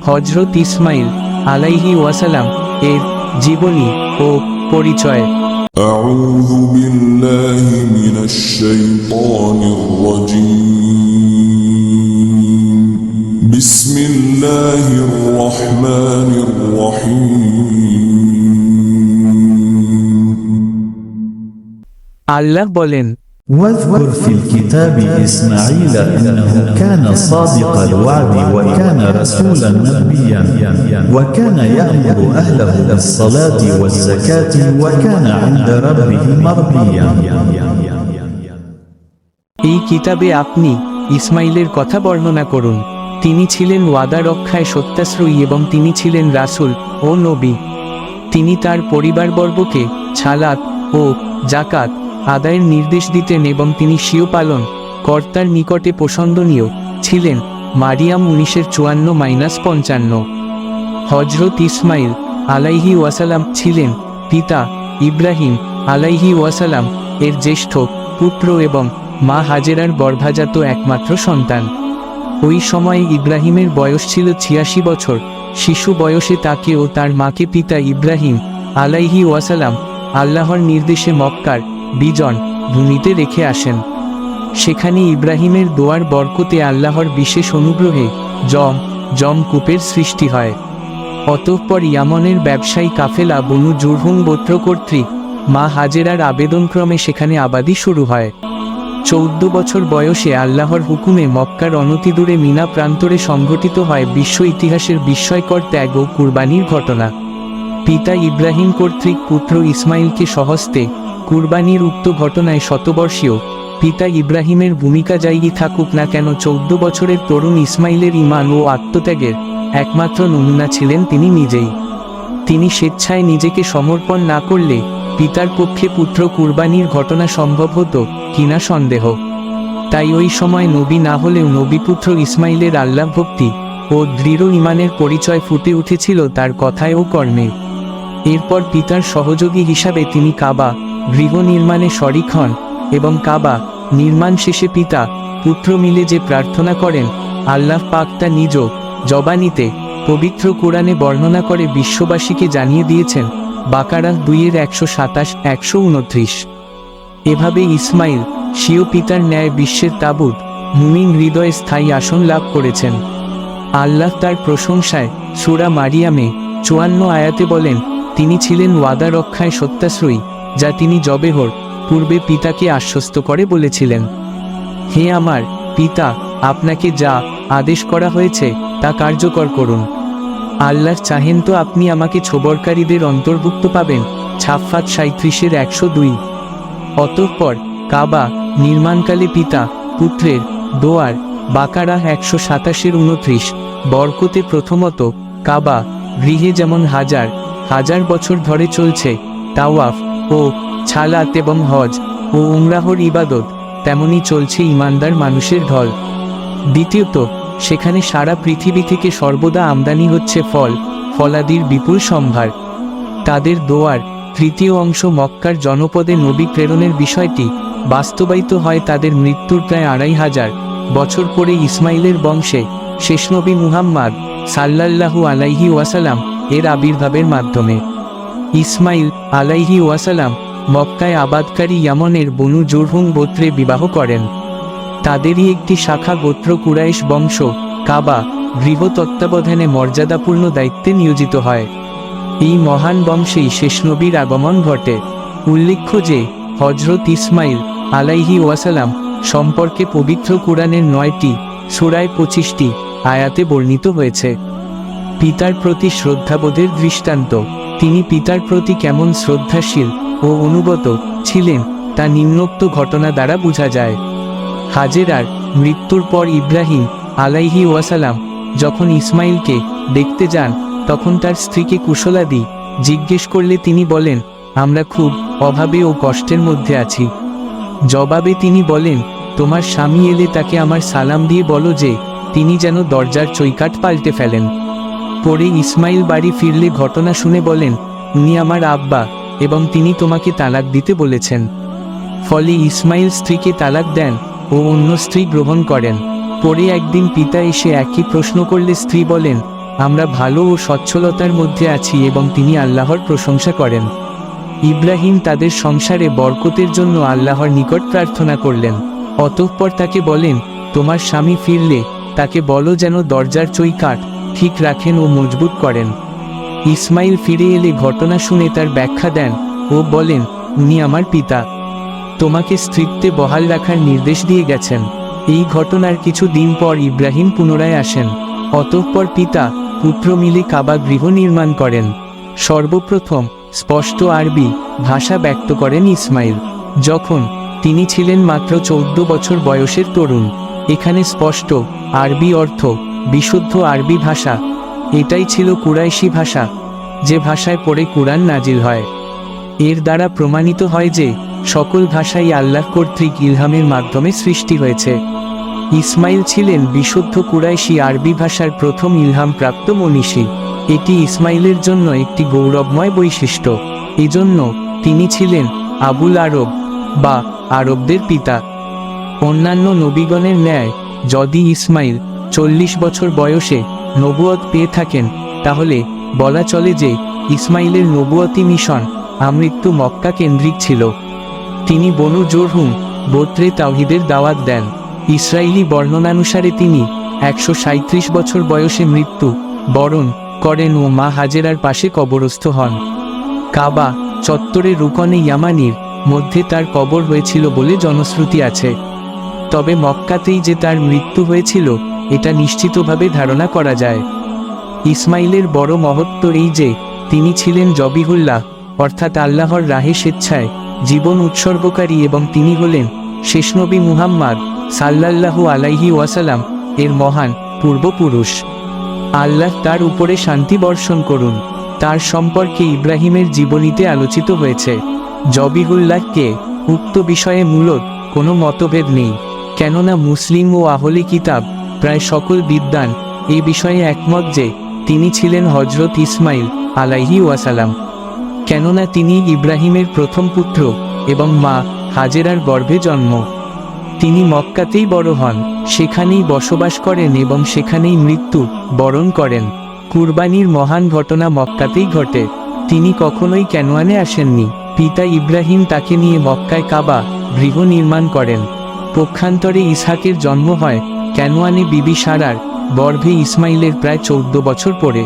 হজরত ইসমাইল আলাইহি ওয়াসালাম এর জীবনী ও পরিচয় أعوذ بالله من الشيطان الرجيم بسم الله الرحمن الرحيم আল্লাহ বলেন واذكر في الكتاب إسماعيل إنه كان صادق الوعد وكان رسولا نبيا وكان يأمر أهله بالصلاة والزكاة وكان عند ربه مرضيا এই কিতাবে আপনি ইসমাইলের কথা বর্ণনা করুন তিনি ছিলেন ওয়াদা রক্ষায় সত্যাশ্রয়ী এবং তিনি ছিলেন রাসূল ও নবী তিনি তার পরিবারবর্গকে ছালাত ও জাকাত আদায়ের নির্দেশ দিতেন এবং তিনি স্বীয় পালন, কর্তার নিকটে পছন্দনীয় ছিলেন মারিয়াম উনিশের চুয়ান্ন মাইনাস পঞ্চান্ন। হজরত ইসমাইল আলাইহি ওয়াসালাম ছিলেন পিতা ইব্রাহিম আলাইহি ওয়াসালাম এর জ্যেষ্ঠ পুত্র এবং মা হাজেরার গর্ভাজাত একমাত্র সন্তান। ওই সময়ে ইব্রাহিমের বয়স ছিল ছিয়াশি বছর। শিশু বয়সে তাকে ও তার মাকে পিতা ইব্রাহিম আলাইহি ওয়াসালাম আল্লাহর নির্দেশে মক্কার বিজন ভূমিতে রেখে আসেন। সেখানে ইব্রাহিমের দোয়ার বরকতে আল্লাহর বিশেষ অনুগ্রহে জম জম কূপের সৃষ্টি হয়। অতঃপর ইয়ামনের ব্যবসায়ী কাফেলা বনু জুরহুম গোত্র কর্তৃক মা হাজেরার আবেদনক্রমে সেখানে আবাদি শুরু হয়। চৌদ্দ বছর বয়সে আল্লাহর হুকুমে মক্কার অনতিদূরে মিনা প্রান্তরে সংঘটিত হয় বিশ্ব ইতিহাসের বিস্ময়কর ত্যাগ ও কুরবানির ঘটনা। পিতা ইব্রাহিম কর্তৃক পুত্র ইসমাইলকে সহস্তে কুরবানির উক্ত ঘটনায় শতবর্ষীয় পিতা ইব্রাহিমের ভূমিকা যাইই থাকুক না কেন চৌদ্দ বছরের তরুণ ইসমাইলের ইমান ও আত্মত্যাগের একমাত্র নমুনা ছিলেন তিনি নিজেই। তিনি স্বেচ্ছায় নিজেকে সমর্পণ না করলে পিতার পক্ষে পুত্র কুরবানির ঘটনা সম্ভব হতো কিনা সন্দেহ। তাই ওই সময় নবী না হলেও নবীপুত্র ইসমাইলের আল্লাহ ভক্তি ও দৃঢ় ইমানের পরিচয় ফুটে উঠেছিল তার কথায় ও কর্মে। এরপর পিতার সহযোগী হিসাবে তিনি কাবা গৃহ নির্মাণে শরিক হন এবং কাবা নির্মাণ শেষে পিতা, পুত্র মিলে যে প্রার্থনা করেন, আল্লাহ পাক তা নিজ জবানিতে পবিত্র কোরআনে বর্ণনা করে বিশ্ববাসীকে জানিয়ে দিয়েছেন, বাকারা দুইয়ের একশো সাতাশ, একশো উনত্রিশ। এভাবে ইসমাইল, স্বীয় পিতার ন্যায় বিশ্বের তাবুত, মুমিন হৃদয়ে স্থায়ী আসন লাভ করেছেন। আল্লাহ তার প্রশংসায় সুরা মারিয়ামে চুয়ান্ন আয়াতে বলেন, তিনি ছিলেন ওয়াদা রক্ষায় সত্যাশ্রয়ী। যা তিনি জবেহর পূর্বে পিতাকে আশ্বস্ত করে বলেছিলেন। হে আমার পিতা, আপনাকে যা আদেশ করা হয়েছে তা কার্যকর করুন। আল্লাহ চাহেন তো আপনি আমাকে ছোবরকারীদের অন্তর্ভুক্ত পাবেন ছাপ্পাত সাঁত্রিশের একশো দুই। অতঃপর কাবা নির্মাণকালে পিতা পুত্রের দোয়ার বাকারা একশো সাতাশের উনত্রিশ। বরকতে প্রথমত কাবা গৃহে যেমন হাজার হাজার বছর ধরে চলছে, তাওয়াফ ও ছালাত এবং হজ ও উমরাহর ইবাদত, তেমনি চলছে ইমানদার মানুষের ঢল। দ্বিতীয়ত, সেখানে সারা পৃথিবী থেকে সর্বদা আমদানি হচ্ছে ফল, ফলাদির বিপুল সম্ভার। তাদের দোয়ার তৃতীয় অংশ মক্কার জনপদে নবী প্রেরণের বিষয়টি বাস্তবায়িত হয় তাদের মৃত্যুর প্রায় আড়াই হাজার বছর পরে ইসমাইলের বংশে শেষ নবী মুহাম্মদ সাল্লাল্লাহু আলাইহি ওয়াসালাম এর আবির্ভাবের মাধ্যমে। ইসমাইল আলাইহি ওয়াসালাম মক্কায় আবাদকারী ইয়ামনের বনু জুরহুম গোত্রে বিবাহ করেন। তাদেরই একটি শাখা গোত্র কুরাইশ বংশ, কাবা গৃহ তত্ত্বাবধানে মর্যাদাপূর্ণ দায়িত্বে নিয়োজিত হয়। এই মহান বংশেই শেষ নবীর আগমন ঘটে। উল্লেখ্য যে হজরত ইসমাইল আলাইহি ওয়াসালাম সম্পর্কে পবিত্র কোরআনের নয়টি, সুরায় পঁচিশটি আয়াতে বর্ণিত হয়েছে। পিতার প্রতি শ্রদ্ধাবোধের দৃষ্টান্ত। তিনি পিতার প্রতি কেমন শ্রদ্ধাশীল ও অনুগত ছিলেন, তা নিম্নোক্ত ঘটনা দ্বারা বোঝা যায়। হাজেরার মৃত্যুর পর ইব্রাহিম আলাইহি ওয়াসালাম যখন ইসমাইলকে দেখতে যান, তখন তার স্ত্রীকে কুশলাদি জিজ্ঞেস করলে তিনি বলেন, আমরা খুব অভাবে ও কষ্টের মধ্যে আছি। জবাবে তিনি বলেন, তোমার স্বামী এলে তাকে আমার সালাম দিয়ে বলো যে, তিনি যেন দরজার চৈকাট পাল্টে ফেলেন। পরে ইসমাইল বাড়ি ফিরলে ঘটনা শুনে বলেন, উনি আমার আব্বা এবং তিনি তোমাকে তালাক দিতে বলেছেন। ফলে ইসমাইল স্ত্রীকে তালাক দেন ও অন্য স্ত্রী গ্রহণ করেন। পরে একদিন পিতা এসে একই প্রশ্ন করলে স্ত্রী বলেন, আমরা ভালো ও সচ্ছলতার মধ্যে আছি এবং তিনি আল্লাহর প্রশংসা করেন। ইব্রাহিম তাদের সংসারে বরকতের জন্য আল্লাহর নিকট প্রার্থনা করলেন। অতঃপর তাকে বলেন, তোমার স্বামী ফিরলে তাকে বলো যেন দরজার চৈকাট ঠিক রাখেন ও মজবুত করেন। ইসমাইল ফিরে এলে ঘটনা শুনে তার ব্যাখ্যা দেন, ও বলেন, উনি আমার পিতা। তোমাকে স্ত্রীত্বে বহাল রাখার নির্দেশ দিয়ে গেছেন। এই ঘটনার কিছু দিন পর ইব্রাহিম পুনরায় আসেন। অতঃপর পিতা, পুত্র মিলে কাবা গৃহ নির্মাণ করেন। সর্বপ্রথম স্পষ্ট আরবি ভাষা ব্যক্ত করেন ইসমাইল। যখন তিনি ছিলেন মাত্র চৌদ্দ বছর বয়সের তরুণ, এখানে স্পষ্ট আরবি অর্থ বিশুদ্ধ আরবি ভাষা। এটাই ছিল কুরাইশি ভাষা, যে ভাষায় পড়ে কুরআন নাজিল হয়। এর দ্বারা প্রমাণিত হয় যে, সকল ভাষাই আল্লাহ কর্তৃক ইলহামের মাধ্যমে সৃষ্টি হয়েছে। ইসমাইল ছিলেন বিশুদ্ধ কুরাইশি আরবি ভাষার প্রথম ইলহাম প্রাপ্ত মনীষী। এটি ইসমাইলের জন্য একটি গৌরবময় বৈশিষ্ট্য। এজন্য তিনি ছিলেন আবুল আরব বা আরবদের পিতা। অন্যান্য নবীগণের ন্যায়, যদি ইসমাইল চল্লিশ বছর বয়সে নবুয়ত পেয়ে থাকেন, তাহলে বলা চলে যে ইসমাইলের নবুয়তি মিশন আমৃত্যু মক্কা কেন্দ্রিক ছিল। তিনি বনু জোরহুম, গোত্রে তাওহিদের দাওয়াত দেন। ইসরায়েলি বর্ণনানুসারে তিনি একশো বছর বয়সে মৃত্যু বরণ করেন ও মা হাজেরার পাশে কবরস্থ হন। কাবা চত্বরে রুকনে ইয়ামানির মধ্যে তার কবর হয়েছিল বলে জনশ্রুতি আছে। তবে মক্কাতেই যে তার মৃত্যু হয়েছিল এটা নিশ্চিতভাবে ধারণা করা যায়। ইসমাইলের বড় মহত্ব এই যে, তিনি ছিলেন জবিহুল্লাহ, অর্থাৎ আল্লাহর রাহে স্বেচ্ছায়, জীবন উৎসর্গকারী এবং তিনি হলেন শেষ নবী মুহাম্মদ সাল্লাল্লাহু আলাইহি ওয়াসালাম এর মহান পূর্বপুরুষ। আল্লাহ তার উপরে শান্তি বর্ষণ করুন। তার সম্পর্কে ইব্রাহিমের জীবনীতে আলোচিত হয়েছে। জবিহুল্লাহকে উক্ত বিষয়ে মূলত কোনো মতভেদ নেই, কেননা মুসলিম ও আহলি কিতাব প্রায় সকল বিদ্বান এ বিষয়ে একমত যে তিনি ছিলেন হজরত ইসমাইল আলাইহি ওয়াসালাম। কেননা তিনি ইব্রাহিমের প্রথম পুত্র এবং মা হাজেরার গর্ভে জন্ম। তিনি মক্কাতেই বড় হন, সেখানেই বসবাস করেন এবং সেখানেই মৃত্যু বরণ করেন। কুরবানির মহান ঘটনা মক্কাতেই ঘটে। তিনি কখনোই ক্যানোয়ানে আসেননি। পিতা ইব্রাহিম তাকে নিয়ে মক্কায় কাবা গৃহ নির্মাণ করেন। পক্ষান্তরে ইসহাকের জন্ম হয় ক্যানোয়ানে বিবি সারার, গর্ভে ইসমাইলের প্রায় চৌদ্দ বছর পরে।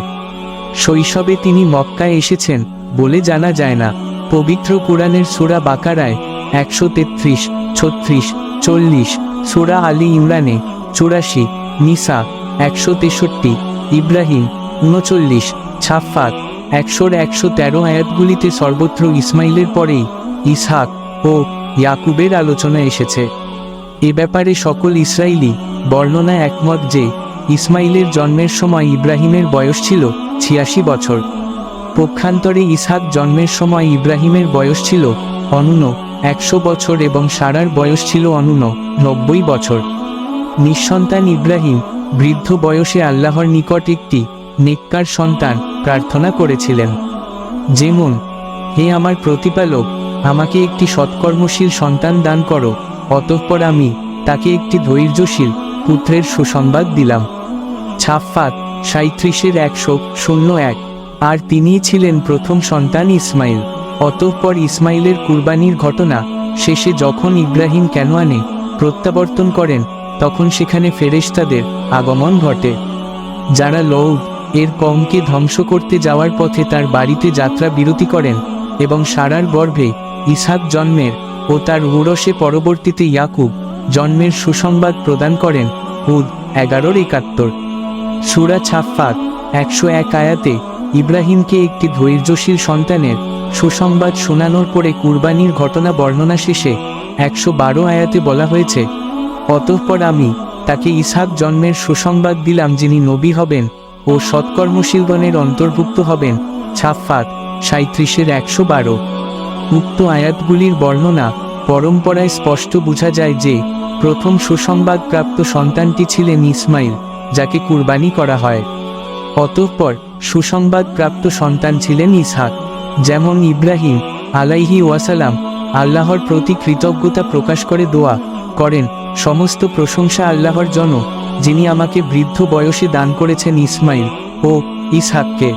শৈশবে তিনি মক্কায় এসেছেন বলে জানা যায় না। পবিত্র কোরআনের সুরা বাকারায় একশো তেত্রিশ, ছত্রিশ, চল্লিশ, সুরা আলী ইমরানে চুরাশি, নিসা একশো তেষট্টি, ইব্রাহিম উনচল্লিশ, ছাফাত একশোর একশো তেরো আয়াতগুলিতে সর্বত্র ইসমাইলের পরেই ইসহাক ও ইয়াকুবের আলোচনা এসেছে। এ ব্যাপারে সকল ইসরায়েলি বর্ণনায় একমত যে, ইসমাইলের জন্মের সময় ইব্রাহিমের বয়স ছিল ছিয়াশি বছর। পক্ষান্তরে ইসহাক জন্মের সময় ইব্রাহিমের বয়স ছিল অনুন একশো বছর এবং সারার বয়স ছিল অনুন নব্বই বছর। নিঃসন্তান ইব্রাহিম বৃদ্ধ বয়সে আল্লাহর নিকট একটি নেককার সন্তান প্রার্থনা করেছিলেন। যেমন, হে আমার প্রতিপালক, আমাকে একটি সৎকর্মশীল সন্তান দান করো। অতঃপর আমি তাকে একটি ধৈর্যশীল পুত্রের সুসংবাদ দিলাম। ছাফাত সাঁত্রিশের একশো শূন্য এক। আর তিনিই ছিলেন প্রথম সন্তান ইসমাইল। অতঃপর ইসমাইলের কুরবানির ঘটনা শেষে যখন ইব্রাহিম ক্যানোয়ানে প্রত্যাবর্তন করেন, তখন সেখানে ফেরেশতাদের আগমন ঘটে। যারা লৌদ এর কমকে ধ্বংস করতে যাওয়ার পথে তার বাড়িতে যাত্রা বিরতি করেন এবং সারার গর্ভে ইসহাক জন্মের ও তার উরসে পরবর্তীতে ইয়াকুব জন্মের সুসংবাদ প্রদান করেন হুদ এগারোর একাত্তর। সুরা ছাফাত একশো এক আয়াতে ইব্রাহিমকে একটি ধৈর্যশীল সন্তানের সুসংবাদ শোনানোর পরে কুরবানির ঘটনা বর্ণনা শেষে একশো বারো আয়াতে বলা হয়েছে, অতঃপর আমি তাকে ইসহাক জন্মের সুসংবাদ দিলাম যিনি নবী হবেন ও সৎকর্মশীলগণের অন্তর্ভুক্ত হবেন। ছাফাত সাঁত্রিশের একশো বারো। উক্ত আয়াতগুলির বর্ণনা পরম্পরায় স্পষ্ট বোঝা যায় যে, প্রথম সুসংবাদপ্রাপ্ত সন্তানটি ছিলেন ইসমাইল, যাকে কুরবানি করা হয়। অতঃপর, সুসংবাদপ্রাপ্ত সন্তান ছিলেন ইসহাক, যেমন ইব্রাহিম আলাইহি ওয়াসালাম আল্লাহর প্রতি কৃতজ্ঞতা প্রকাশ করে দোয়া করেন, সমস্ত প্রশংসা আল্লাহর জন্য, যিনি আমাকে বৃদ্ধ বয়সে দান করেছেন ইসমাইল ও ইসহাককে।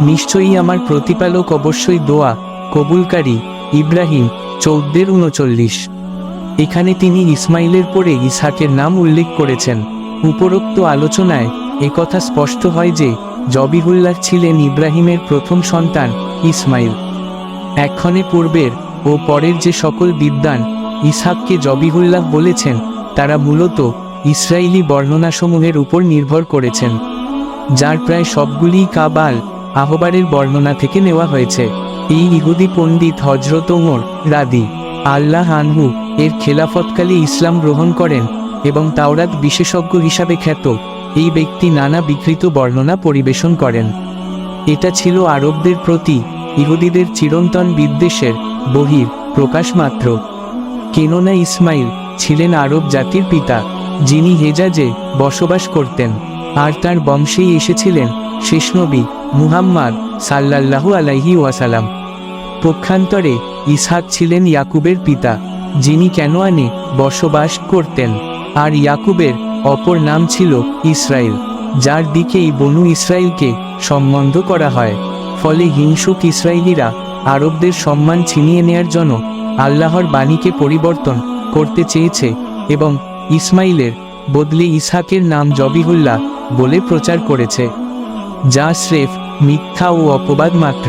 নিশ্চয়ই আমার প্রতিপালক অবশ্যই দোয়া কবুলকারী ইব্রাহিম চৌদ্দের উনচল্লিশ। এখানে তিনি ইসমাইলের পরে ইসহাকের নাম উল্লেখ করেছেন। উপরোক্ত আলোচনায় একথা স্পষ্ট হয় যে, জবিহুল্লাহ ছিলেন ইব্রাহিমের প্রথম সন্তান ইসমাইল। এক্ষণে পূর্বের ও পরের যে সকল বিদ্বান ইসহাককে জবিহুল্লাহ বলেছেন, তারা মূলত ইসরায়েলি বর্ণনাসমূহের উপর নির্ভর করেছেন, যার প্রায় সবগুলিই কাবাল আহবারের বর্ণনা থেকে নেওয়া হয়েছে। এই ইহুদি পণ্ডিত হজরত ওমর রাদি আল্লাহ আনহু এর খেলাফতকালে ইসলাম গ্রহণ করেন এবং তাওরাত বিশেষজ্ঞ হিসাবে খ্যাত। এই ব্যক্তি নানা বিকৃত বর্ণনা পরিবেশন করেন। এটা ছিল আরবদের প্রতি ইহুদিদের চিরন্তন বিদ্বেষের বহির প্রকাশ মাত্র। কেননা ইসমাইল ছিলেন আরব জাতির পিতা, যিনি হেজাজে বসবাস করতেন। আর তার বংশেই এসেছিলেন শেষ নবী মুহাম্মদ সাল্লাল্লাহু আলাইহি ওয়াসালাম পক্ষান্তরে ইসহাক ছিলেন ইয়াকুবের পিতা, যিনি ক্যানোয়ানে বসবাস করতেন। আর ইয়াকুবের অপর নাম ছিল ইসরায়েল, যার দিকেই বনু ইসরায়েলকে সম্বন্ধ করা হয়। ফলে হিংসুক ইসরায়েলিরা আরবদের সম্মান ছিনিয়ে নেয়ার জন্য আল্লাহর বাণীকে পরিবর্তন করতে চেয়েছে এবং ইসমাইলের বদলে ইসহাকের নাম জবিহুল্লাহ বলে প্রচার করেছে, যা স্রেফ মিথ্যা ও অপবাদ মাত্র।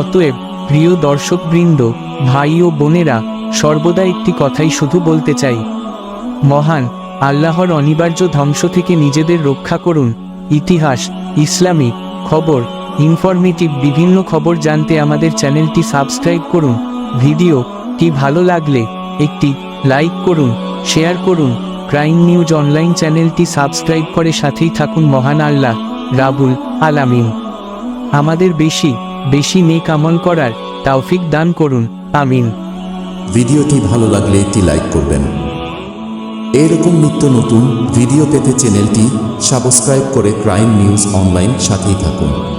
অতএব প্রিয় দর্শকবৃন্দ, ভাই ও বোনেরা, সর্বদা একটি কথাই শুধু বলতে চাই। মহান, আল্লাহর অনিবার্য ধ্বংস থেকে নিজেদের রক্ষা করুন। ইতিহাস ইসলামিক খবর ইনফরমেটিভ বিভিন্ন খবর জানতে আমাদের চ্যানেলটি সাবস্ক্রাইব করুন। ভিডিওটি ভালো লাগলে, একটি লাইক করুন, শেয়ার করুন। ক্রাইম নিউজ অনলাইন চ্যানেলটি সাবস্ক্রাইব করে সাথেই থাকুন মহান আল্লাহ, রাবুল আলামিন। আমাদের বেশি বেশি নেক আমল করার তাওফিক দান করুন। আমিন। ভিডিওটি ভালো লাগলে একটি লাইক করবেন। এরকম নিত্য নতুন ভিডিও পেতে চ্যানেলটি সাবস্ক্রাইব করে ক্রাইম নিউজ অনলাইন সাথেই থাকুন।